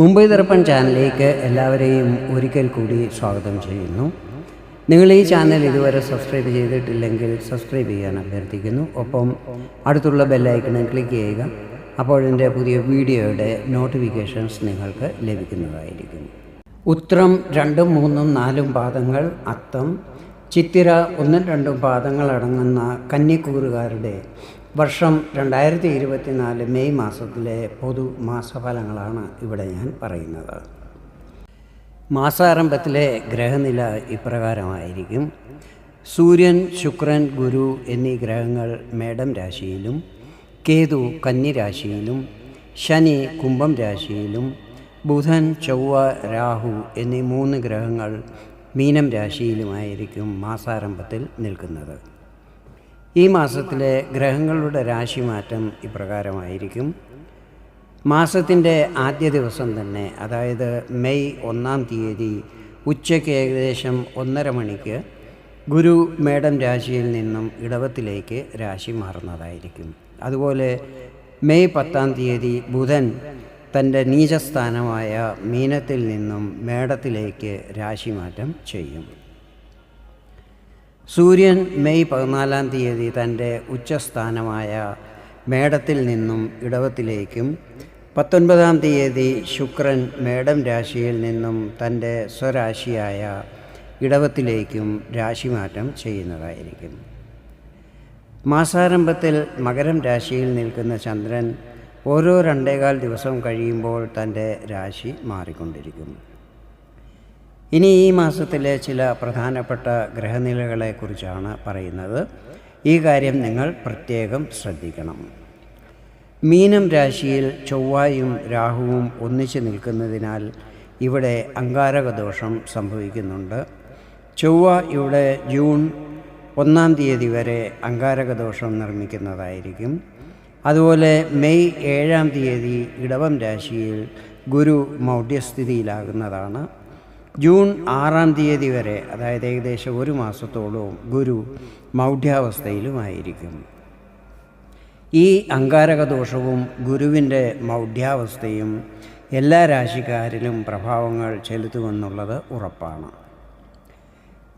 മുംബൈ ദർപ്പൺ ചാനലിലേക്ക് എല്ലാവരെയും ഒരിക്കൽ കൂടി സ്വാഗതം ചെയ്യുന്നു. നിങ്ങൾ ഈ ചാനൽ ഇതുവരെ സബ്സ്ക്രൈബ് ചെയ്തിട്ടില്ലെങ്കിൽ സബ്സ്ക്രൈബ് ചെയ്യാൻ അഭ്യർത്ഥിക്കുന്നു. ഒപ്പം അടുത്തുള്ള ബെല്ലൈക്കണിൽ ക്ലിക്ക് ചെയ്യുക. അപ്പോഴെന്റെ പുതിയ വീഡിയോയുടെ നോട്ടിഫിക്കേഷൻസ് നിങ്ങൾക്ക് ലഭിക്കുന്നതായിരിക്കും. ഉത്രം രണ്ടും മൂന്നും നാലും പാദങ്ങൾ അത്തം ചിത്തിര ഒന്നും രണ്ടും പാദങ്ങൾ അടങ്ങുന്ന കന്നിക്കൂറുകാരുടെ വർഷം രണ്ടായിരത്തി ഇരുപത്തിനാല് മെയ് മാസത്തിലെ പൊതു മാസഫലങ്ങളാണ് ഇവിടെ ഞാൻ പറയുന്നത്. മാസാരംഭത്തിലെ ഗ്രഹനില ഇപ്രകാരമായിരിക്കും. സൂര്യൻ ശുക്രൻ ഗുരു എന്നീ ഗ്രഹങ്ങൾ മേടം രാശിയിലും കേതു കന്നിരാശിയിലും ശനി കുംഭം രാശിയിലും ബുധൻ ചൊവ്വ രാഹു എന്നീ മൂന്ന് ഗ്രഹങ്ങൾ മീനം രാശിയിലുമായിരിക്കും മാസാരംഭത്തിൽ നിൽക്കുന്നത്. ഈ മാസത്തിലെ ഗ്രഹങ്ങളുടെ രാശിമാറ്റം ഇപ്രകാരമായിരിക്കും. മാസത്തിന്റെ ആദ്യ ദിവസം തന്നെ അതായത് മെയ് ഒന്നാം തീയതി ഉച്ചയ്ക്ക് ഏകദേശം ഒന്നര മണിക്ക് ഗുരു മേടം രാശിയിൽ നിന്നും ഇടവത്തിലേക്ക് രാശി മാറുന്നതായിരിക്കും. അതുപോലെ മെയ് പത്താം തീയതി ബുധൻ തന്റെ നീചസ്ഥാനമായ മീനത്തിൽ നിന്നും മേടത്തിലേക്ക് രാശിമാറ്റം ചെയ്യും. സൂര്യൻ മെയ് പതിനാലാം തീയതി തന്റെ ഉച്ചസ്ഥാനമായ മേടത്തിൽ നിന്നും ഇടവത്തിലേക്കും പത്തൊൻപതാം തീയതി ശുക്രൻ മേടം രാശിയിൽ നിന്നും തന്റെ സ്വരാശിയായ ഇടവത്തിലേക്കും രാശിമാറ്റം ചെയ്യുന്നതായിരിക്കും. മാസാരംഭത്തിൽ മകരം രാശിയിൽ നിൽക്കുന്ന ചന്ദ്രൻ ഓരോ രണ്ടേകാൽ ദിവസം കഴിയുമ്പോൾ തന്റെ രാശി മാറിക്കൊണ്ടിരിക്കും. ഇനി ഈ മാസത്തിലെ ചില പ്രധാനപ്പെട്ട ഗ്രഹനിലകളെക്കുറിച്ചാണ് പറയുന്നത്. ഈ കാര്യം നിങ്ങൾ പ്രത്യേകം ശ്രദ്ധിക്കണം. മീനം രാശിയിൽ ചൊവ്വായും രാഹുവും ഒന്നിച്ച് നിൽക്കുന്നതിനാൽ ഇവിടെ അങ്കാരക ദോഷം സംഭവിക്കുന്നുണ്ട്. ചൊവ്വ ഇവിടെ ജൂൺ ഒന്നാം തീയതി വരെ അങ്കാരക ദോഷം നിർമ്മിക്കുന്നതായിരിക്കും. അതുപോലെ മെയ് ഏഴാം തീയതി ഇടവം രാശിയിൽ ഗുരു മൗഢ്യസ്ഥിതിയിലാകുന്നതാണ്. ജൂൺ ആറാം തീയതി വരെ അതായത് ഏകദേശം ഒരു മാസത്തോളവും ഗുരു മൗഢ്യാവസ്ഥയിലുമായിരിക്കും. ഈ അങ്കാരക ദോഷവും ഗുരുവിന്റെ മൗഢ്യാവസ്ഥയും എല്ലാ രാശിക്കാരിലും പ്രഭാവങ്ങൾ ചെലുത്തുമെന്നുള്ളത് ഉറപ്പാണ്.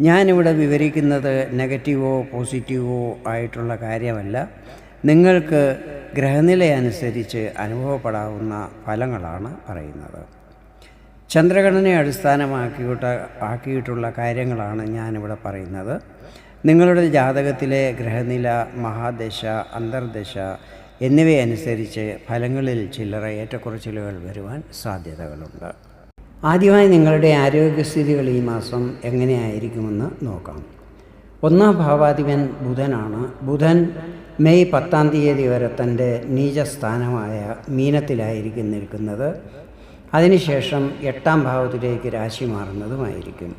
ഞാനിവിടെ വിവരിക്കുന്നത് നെഗറ്റീവോ പോസിറ്റീവോ ആയിട്ടുള്ള കാര്യമല്ല. നിങ്ങൾക്ക് ഗ്രഹനില അനുസരിച്ച് അനുഭവപ്പെടാവുന്ന ഫലങ്ങളാണ് പറയുന്നത്. ചന്ദ്രഗണനെ അടിസ്ഥാനമാക്കിയിട്ട് ആക്കിയിട്ടുള്ള കാര്യങ്ങളാണ് ഞാനിവിടെ പറയുന്നത്. നിങ്ങളുടെ ജാതകത്തിലെ ഗ്രഹനില മഹാദശ അന്തർദശ എന്നിവയനുസരിച്ച് ഫലങ്ങളിൽ ചില്ലറ ഏറ്റക്കുറച്ചിലുകൾ വരുവാൻ സാധ്യതകളുണ്ട്. ആദ്യമായി നിങ്ങളുടെ ആരോഗ്യസ്ഥിതികൾ ഈ മാസം എങ്ങനെയായിരിക്കുമെന്ന് നോക്കാം. ഒന്നാം ഭാവാധിപൻ ബുധനാണ്. ബുധൻ മെയ് പത്താം തീയതി വരെ തന്റെ നീചസ്ഥാനമായ മീനത്തിലായിരിക്കും നിൽക്കുന്നത്. അതിനുശേഷം എട്ടാം ഭാവത്തിലേക്ക് രാശി മാറുന്നതുമായിരിക്കും.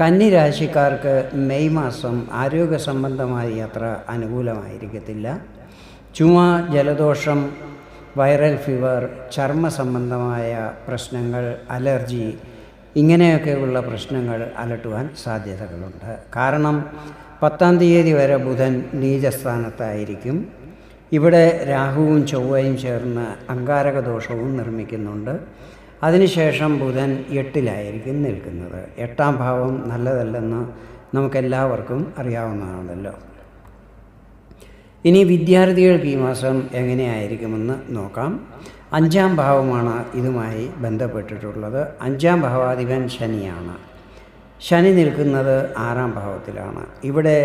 കന്നി രാശിക്കാർക്ക് മെയ് മാസം ആരോഗ്യ സംബന്ധമായി അത്ര അനുകൂലമായിരിക്കത്തില്ല. ചുമ ജലദോഷം വൈറൽ ഫീവർ ചർമ്മ സംബന്ധമായ പ്രശ്നങ്ങൾ അലർജി ഇങ്ങനെയൊക്കെയുള്ള പ്രശ്നങ്ങൾ അലട്ടുവാൻ സാധ്യതകളുണ്ട്. കാരണം പത്താം തീയതി വരെ ബുധൻ നീചസ്ഥാനത്തായിരിക്കും. ഇവിടെ രാഹുവും ചൊവ്വയും ചേർന്ന് അങ്കാരക ദോഷവും നിർമ്മിക്കുന്നുണ്ട്. അതിനുശേഷം ബുധൻ എട്ടിലായിരിക്കും നിൽക്കുന്നത്. എട്ടാം ഭാവം നല്ലതല്ലെന്ന് നമുക്കെല്ലാവർക്കും അറിയാവുന്നതാണല്ലോ. ഇനി വിദ്യാർത്ഥികൾക്ക് ഈ മാസം എങ്ങനെയായിരിക്കുമെന്ന് നോക്കാം. അഞ്ചാം ഭാവമാണ് ഇതുമായി ബന്ധപ്പെട്ടിട്ടുള്ളത്. അഞ്ചാം ഭാവാധിപൻ ശനിയാണ്. ശനി നിൽക്കുന്നത് ആറാം ഭാവത്തിലാണ്. ഇവിടെ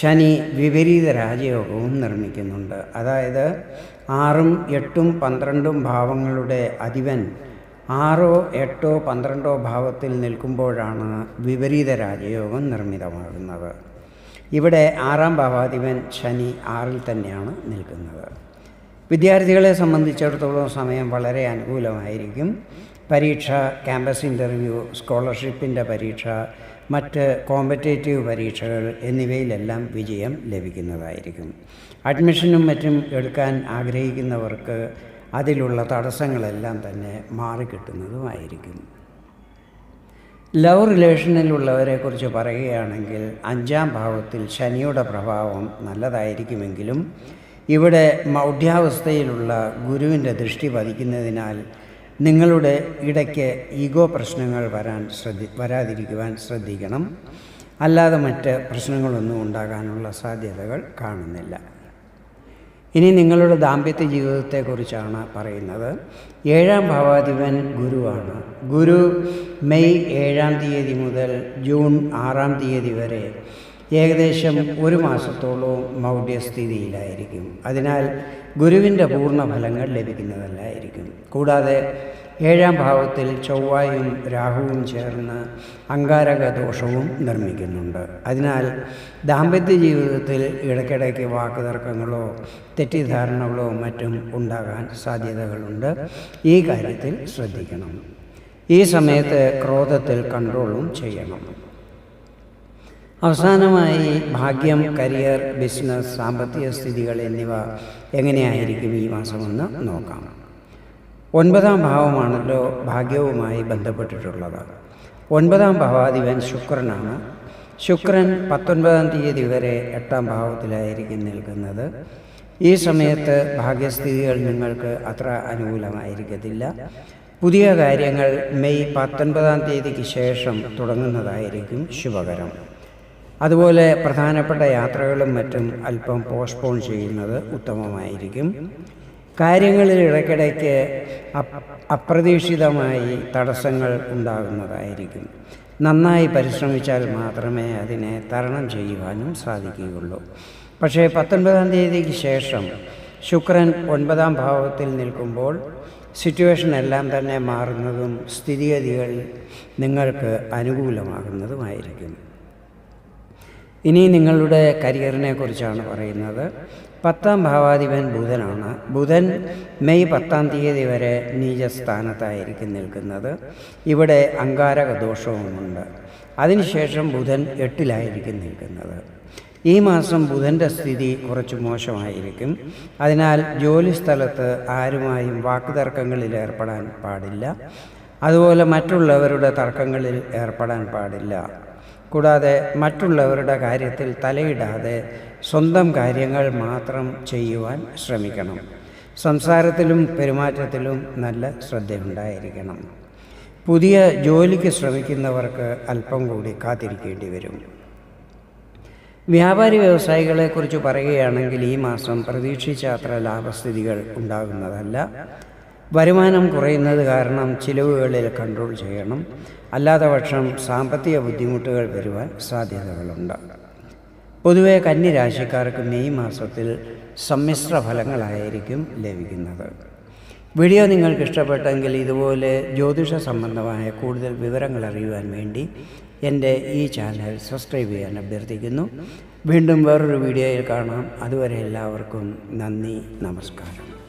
ശനി വിപരീത രാജയോഗവും നിർമ്മിക്കുന്നുണ്ട്. അതായത് ആറും എട്ടും പന്ത്രണ്ടും ഭാവങ്ങളുടെ അധിപൻ ആറോ എട്ടോ പന്ത്രണ്ടോ ഭാവത്തിൽ നിൽക്കുമ്പോഴാണ് വിപരീത രാജയോഗം നിർമ്മിതമാകുന്നത്. ഇവിടെ ആറാം ഭാവാധിപൻ ശനി ആറിൽ തന്നെയാണ് നിൽക്കുന്നത്. വിദ്യാർത്ഥികളെ സംബന്ധിച്ചിടത്തോളം സമയം വളരെ അനുകൂലമായിരിക്കും. പരീക്ഷ ക്യാമ്പസ് ഇന്റർവ്യൂ സ്കോളർഷിപ്പിന്റെ പരീക്ഷ മറ്റ് കോമ്പറ്റേറ്റീവ് പരീക്ഷകൾ എന്നിവയിലെല്ലാം വിജയം ലഭിക്കുന്നതായിരിക്കും. അഡ്മിഷനും മറ്റും എടുക്കാൻ ആഗ്രഹിക്കുന്നവർക്ക് അതിലുള്ള തടസ്സങ്ങളെല്ലാം തന്നെ മാറിക്കിട്ടുന്നതുമായിരിക്കും ലവ് റിലേഷനിലുള്ളവരെക്കുറിച്ച് പറയുകയാണെങ്കിൽ അഞ്ചാം ഭാവത്തിൽ ശനിയുടെ പ്രഭാവം നല്ലതായിരിക്കുമെങ്കിലും ഇവിടെ മൗഢ്യാവസ്ഥയിലുള്ള ഗുരുവിന്റെ ദൃഷ്ടി പതിക്കുന്നതിനാൽ നിങ്ങളുടെ ഇടയ്ക്ക് ഈഗോ പ്രശ്നങ്ങൾ വരാൻ ശ്രദ്ധി വരാതിരിക്കുവാൻ ശ്രദ്ധിക്കണം. അല്ലാതെ മറ്റ് പ്രശ്നങ്ങളൊന്നും ഉണ്ടാകാനുള്ള സാധ്യതകൾ കാണുന്നില്ല. ഇനി നിങ്ങളുടെ ദാമ്പത്യ ജീവിതത്തെക്കുറിച്ചാണ് പറയുന്നത്. ഏഴാം ഭാവാധിപൻ ഗുരുവാണ്. ഗുരു മെയ് ഏഴാം തീയതി മുതൽ ജൂൺ ആറാം തീയതി വരെ ഏകദേശം ഒരു മാസത്തോളവും മൗഢ്യസ്ഥിതിയിലായിരിക്കും. അതിനാൽ ഗുരുവിന്റെ പൂർണ ഫലങ്ങൾ ലഭിക്കുന്നതല്ലായിരിക്കും. കൂടാതെ ഏഴാം ഭാവത്തിൽ ചൊവ്വായും രാഹുവും ചേർന്ന് അങ്കാരക ദോഷവും നിർമ്മിക്കുന്നുണ്ട്. അതിനാൽ ദാമ്പത്യ ജീവിതത്തിൽ ഇടയ്ക്കിടയ്ക്ക് വാക്കുതർക്കങ്ങളോ തെറ്റിദ്ധാരണകളോ മറ്റും ഉണ്ടാകാൻ സാധ്യതകളുണ്ട്. ഈ കാര്യത്തിൽ ശ്രദ്ധിക്കണം. ഈ സമയത്ത് ക്രോധത്തിൽ കൺട്രോളും ചെയ്യണം. അവസാനമായി ഭാഗ്യം കരിയർ ബിസിനസ് സാമ്പത്തിക സ്ഥിതികൾ എന്നിവ എങ്ങനെയായിരിക്കും ഈ മാസമെന്ന് നോക്കാം. ഒൻപതാം ഭാവമാണല്ലോ ഭാഗ്യവുമായി ബന്ധപ്പെട്ടിട്ടുള്ളത്. ഒൻപതാം ഭാവാധിപൻ ശുക്രനാണ്. ശുക്രൻ പത്തൊൻപതാം തീയതി വരെ എട്ടാം ഭാവത്തിലായിരിക്കും നിൽക്കുന്നത്. ഈ സമയത്ത് ഭാഗ്യസ്ഥിതികൾ നിങ്ങൾക്ക് അത്ര അനുകൂലമായിരിക്കത്തില്ല. പുതിയ കാര്യങ്ങൾ മെയ് പത്തൊൻപതാം തീയതിക്ക് ശേഷം തുടങ്ങുന്നതായിരിക്കും ശുഭകരം. അതുപോലെ പ്രധാനപ്പെട്ട യാത്രകളും മറ്റും അല്പം പോസ്റ്റ്പോൺ ചെയ്യുന്നത് ഉത്തമമായിരിക്കും. കാര്യങ്ങളിൽ ഇടയ്ക്കിടയ്ക്ക് അപ്രതീക്ഷിതമായി തടസ്സങ്ങൾ ഉണ്ടാകുന്നതായിരിക്കും. നന്നായി പരിശ്രമിച്ചാൽ മാത്രമേ അതിനെ തരണം ചെയ്യുവാനും സാധിക്കുകയുള്ളൂ. പക്ഷേ പത്തൊൻപതാം തീയതിക്ക് ശേഷം ശുക്രൻ ഒൻപതാം ഭാവത്തിൽ നിൽക്കുമ്പോൾ സിറ്റുവേഷൻ എല്ലാം തന്നെ മാറുന്നതും സ്ഥിതിഗതികൾ നിങ്ങൾക്ക് അനുകൂലമാകുന്നതുമായിരിക്കും. ഇനി നിങ്ങളുടെ കരിയറിനെ കുറിച്ചാണ് പറയുന്നത്. പത്താം ഭാവാധിപൻ ബുധനാണ്. ബുധൻ മെയ് പത്താം തീയതി വരെ നീചസ്ഥാനത്തായിരിക്കും നിൽക്കുന്നത്. ഇവിടെ അങ്കാരക ദോഷവുമുണ്ട്. അതിനുശേഷം ബുധൻ എട്ടിലായിരിക്കും നിൽക്കുന്നത്. ഈ മാസം ബുധന്റെ സ്ഥിതി കുറച്ച് മോശമായിരിക്കും. അതിനാൽ ജോലി സ്ഥലത്ത് ആരുമായും വാക്കുതർക്കങ്ങളിൽ ഏർപ്പെടാൻ പാടില്ല. അതുപോലെ മറ്റുള്ളവരുടെ തർക്കങ്ങളിൽ ഏർപ്പെടാൻ പാടില്ല. കൂടാതെ മറ്റുള്ളവരുടെ കാര്യത്തിൽ തലയിടാതെ സ്വന്തം കാര്യങ്ങൾ മാത്രം ചെയ്യുവാൻ ശ്രമിക്കണം. സംസാരത്തിലും പെരുമാറ്റത്തിലും നല്ല ശ്രദ്ധയുണ്ടായിരിക്കണം. പുതിയ ജോലിക്ക് ശ്രമിക്കുന്നവർക്ക് അല്പം കൂടി കാത്തിരിക്കേണ്ടി വരും. വ്യാപാരി വ്യവസായികളെക്കുറിച്ച് പറയുകയാണെങ്കിൽ ഈ മാസം പ്രതീക്ഷിച്ച അത്ര ലാഭസ്ഥിതികൾ ഉണ്ടാകുന്നതല്ല. വരുമാനം കുറയുന്നത് കാരണം ചിലവുകളിൽ കൺട്രോൾ ചെയ്യണം. അല്ലാത്ത പക്ഷം സാമ്പത്തിക ബുദ്ധിമുട്ടുകൾ വരുവാൻ സാധ്യതകളുണ്ട്. പൊതുവെ കന്നിരാശിക്കാർക്ക് മെയ് മാസത്തിൽ സമ്മിശ്ര ഫലങ്ങളായിരിക്കും ലഭിക്കുന്നത്. വീഡിയോ നിങ്ങൾക്ക് ഇഷ്ടപ്പെട്ടെങ്കിൽ ഇതുപോലെ ജ്യോതിഷ സംബന്ധമായ കൂടുതൽ വിവരങ്ങൾ അറിയുവാൻ വേണ്ടി എന്റെ ഈ ചാനൽ സബ്സ്ക്രൈബ് ചെയ്യാൻ അഭ്യർത്ഥിക്കുന്നു. വീണ്ടും വേറൊരു വീഡിയോയിൽ കാണാം. അതുവരെ എല്ലാവർക്കും നന്ദി നമസ്കാരം.